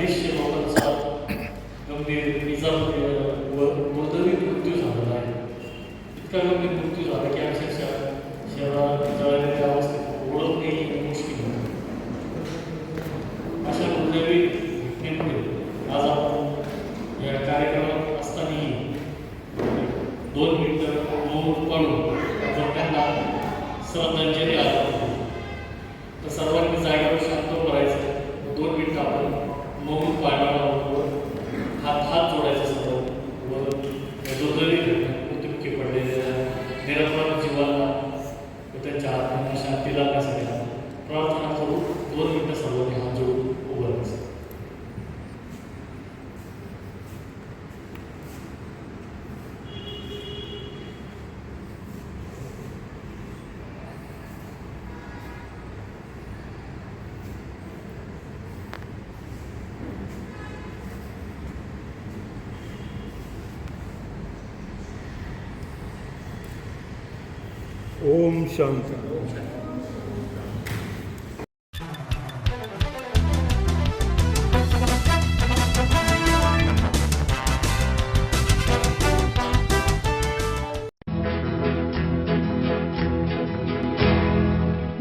अडीचशे लोकांचा गंभीर मृत्यू झालेला आहे इतका गंभीर मृत्यू झाला की अक्षरशः शहरात जळलेल्या अवस्थेत ओळखणे मुश्किल अशा घटनेमुळे आज आपण या कार्यक्रमात असतानाही दोन मिनिटं आपण त्यांना श्रद्धांजली करू. तर सर्वांनी जागेवर शांत करायचं दोन मिनिटं आपण मौन पाळणार आहोत व हात हात जोडायचे सर्व व या दुर्दैवी घटना मृत्युमुखी पडलेल्या निरपराध जीवाला व त्यांच्या आत्म्यांना शांती प्रार्थना करू दोन मिनिटं ओम शांती.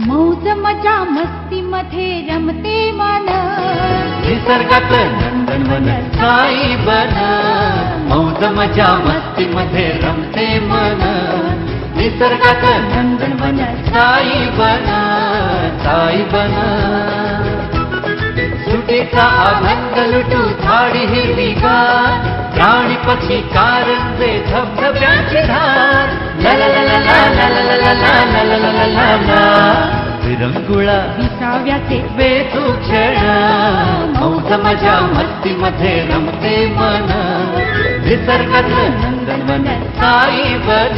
मौज मजा मस्ती मध्ये रमते मन. निसर्गात नंदनवन साई बन मौज मजा मस्ती मध्ये रमते मन. निसर्गात नंदनवन साई बन साई बन सुटीचा आनंद लुटू झाडी हिरवी गार प्राणी पक्षी कारंजे धबधब्याची धार ला ला ला ला ला ला ला ला ला ला ला ला ला ला ला विरंगुळा विसाव्याचे बेतू क्षण मौज मज़ा मस्ती मध्ये रमते मन साई बन साई बन